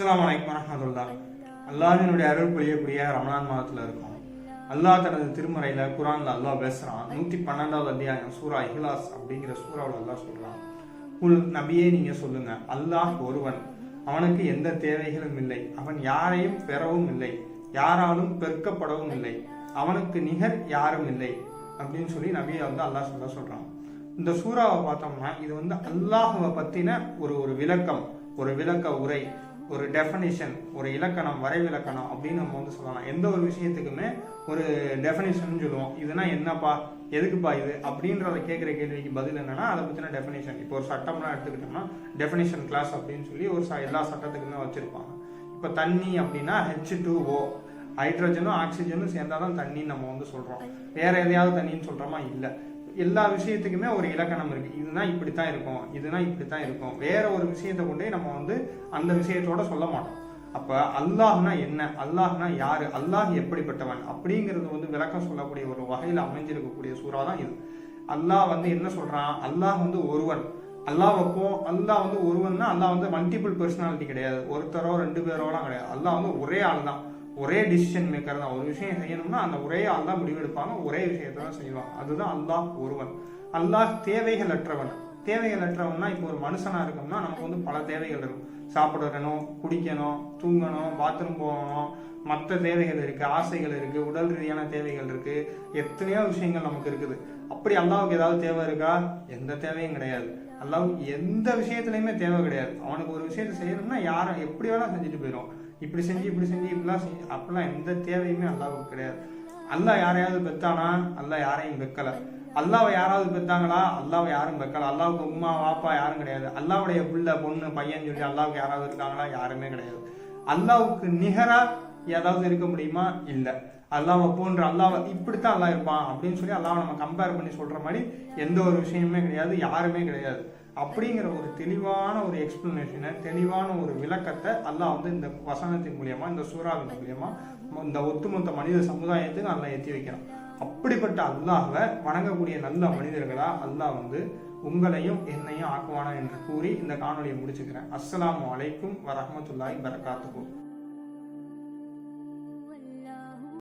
அஸ்லாம் வலைக்கம் வரஹ்மத்துல்லா. அல்லாஹினுடைய அருள் புரியக்கூடிய ரமலான் மாதத்துல இருக்கோம். அல்லாஹ் தனது திருமறையில குரான்ல அல்லாஹ் பேசுறான். நூத்தி பன்னெண்டாவது அத்தியாயம் சூரா இஹ்லாஸ் அப்படிங்கிற சூறாவில் அல்லாஹ் சொல்றான். குல் நபியே நீங்க சொல்லுங்க. அல்லாஹ் ஒருவன். அவனுக்கு எந்த தேவைகளும் இல்லை. அவன் யாரையும் பெறவும் இல்லை. யாராலும் பெருக்கப்படவும் இல்லை. அவனுக்கு நிகர் யாரும் இல்லை. அப்படின்னு சொல்லி நபியை வந்து அல்லாஹ் சொல்ல சொல்றான். இந்த சூறாவை பார்த்தோம்னா இது வந்து அல்லாஹுவை பத்தின ஒரு ஒரு விளக்கம் ஒரு விளக்க உரை. ஒரு டெஃபனிஷன் ஒரு இலக்கணம் வரைவிலக்கணம் அப்படின்னு நம்ம வந்து சொல்லலாம். எந்த ஒரு விஷயத்துக்குமே ஒரு டெஃபனிஷன் சொல்லுவோம். இதுனா என்னப்பா? எதுக்குப்பா இது? அப்படின்றத கேட்குற கேள்விக்கு பதில் என்னன்னா அதை பற்றின டெஃபனேஷன் இப்போ ஒரு சட்டம்லாம் எடுத்துக்கிட்டோம்னா டெஃபனேஷன் கிளாஸ் அப்படின்னு சொல்லி ஒரு ச- எல்லா சட்டத்துக்குமே வச்சுருப்பாங்க. இப்போ தண்ணி அப்படின்னா ஹெச் டூ ஓ ஹைட்ரஜனும் ஆக்சிஜனும் சேர்ந்தாதான் தண்ணின்னு நம்ம வந்து சொல்கிறோம் வேற எதையாவது தண்ணின்னு சொல்கிறோமா இல்லை. எல்லா விஷயத்துக்குமே ஒரு இலக்கணம் இருக்கு. இப்படி இப்படித்தான் இருக்கும் இதுனா இப்படித்தான் இருக்கும். வேற ஒரு விஷயத்தை கொண்டே நம்ம வந்து அந்த விஷயத்தோட சொல்ல மாட்டோம். அப்ப அல்லாஹ்னா என்ன? அல்லாஹ்னா யாரு? அல்லாஹ் எப்படிப்பட்டவன்? அப்படிங்கிறது வந்து விளக்கம் சொல்லக்கூடிய ஒரு வகையில் அமைஞ்சிருக்கக்கூடிய சூறா தான் இது. அல்லாஹ் வந்து என்ன சொல்றான்? அல்லாஹ் வந்து ஒருவன். அல்லாஹ்வுக்கும் அல்லாஹ் வந்து ஒருவன்னா அல்லாஹ் வந்து மல்டிபிள் பர்சனாலிட்டி கிடையாது. ஒருத்தரோ ரெண்டு பேரோலாம் கிடையாது. அல்லாஹ் வந்து ஒரே ஆள் தான் ஒரே டிசிஷன் மேக்கர் தான். ஒரு விஷயம் செய்யணும்னா அந்த ஒரே ஆள் தான் முடிவெடுப்பாங்க. ஒரே விஷயத்தை தான் செய்வாங்க. அதுதான் அல்லாஹ் ஒருவன். அல்லாஹ் தேவைகள் அற்றவன் தேவைகள் அற்றவன்னா இப்போ ஒரு மனுஷனா இருக்கோம்னா நமக்கு வந்து பல தேவைகள் இருக்கும். சாப்பிடணும் குடிக்கணும் தூங்கணும் பாத்ரூம் போகணும். மற்ற தேவைகள் இருக்கு ஆசைகள் இருக்கு உடல் ரீதியான தேவைகள் இருக்கு. எத்தனையோ விஷயங்கள் நமக்கு இருக்குது. அப்படி அல்லாவுக்கு ஏதாவது தேவை இருக்கா? எந்த தேவையும் கிடையாது. அல்லாவுக்கு எந்த விஷயத்துலையுமே தேவை கிடையாது. அவனுக்கு ஒரு விஷயத்த செய்யணும்னா யாரும் எப்படி வேணா செஞ்சுட்டு போயிடும் இப்படி செஞ்சு இப்படி செஞ்சு இப்படிலாம் செஞ்சு அப்படிலாம் எந்த தேவையுமே அல்லாவுக்கு கிடையாது. அல்லாஹ் யாரையாவது பெத்தானா? அல்லாஹ் யாரையும் வெக்கலை அல்லாவை யாராவது பெத்தாங்களா? அல்லாவை யாரும் வைக்கல அல்லாவுக்கு உம்மா வாப்பா யாரும் கிடையாது. அல்லாவுடைய பிள்ளை பொண்ணு பையன் சொல்லி அல்லாவுக்கு யாராவது இருக்காங்களா? யாருமே கிடையாது. அல்லாவுக்கு நிகராக ஏதாவது இருக்க முடியுமா? இல்லை. அல்லாவை போன்ற அல்லாவை இப்படித்தான் அல்லா இருப்பான் அப்படின்னு சொல்லி அல்லாவை நம்ம கம்பேர் பண்ணி சொல்ற மாதிரி எந்த ஒரு விஷயமுமே கிடையாது யாருமே கிடையாது. அப்படிங்கிற ஒரு தெளிவான ஒரு எக்ஸ்பிளனேஷனை தெளிவான ஒரு விளக்கத்தை அல்லாஹ் வந்து இந்த வசனத்தின் மூலியமா இந்த சூறாவின் மூலியமா இந்த ஒட்டுமொத்த மனித சமுதாயத்துக்கு நல்லா எத்தி வைக்கிறான். அப்படிப்பட்ட அல்லாஹை வணங்கக்கூடிய நல்ல மனிதர்களா அல்லாஹ் வந்து உங்களையும் என்னையும் ஆக்குவானா என்று கூறி இந்த காணொலியை முடிச்சுக்கிறேன். அஸ்ஸலாமு அலைக்கும் வரமத்துல்லாய் பரகாத்துஹு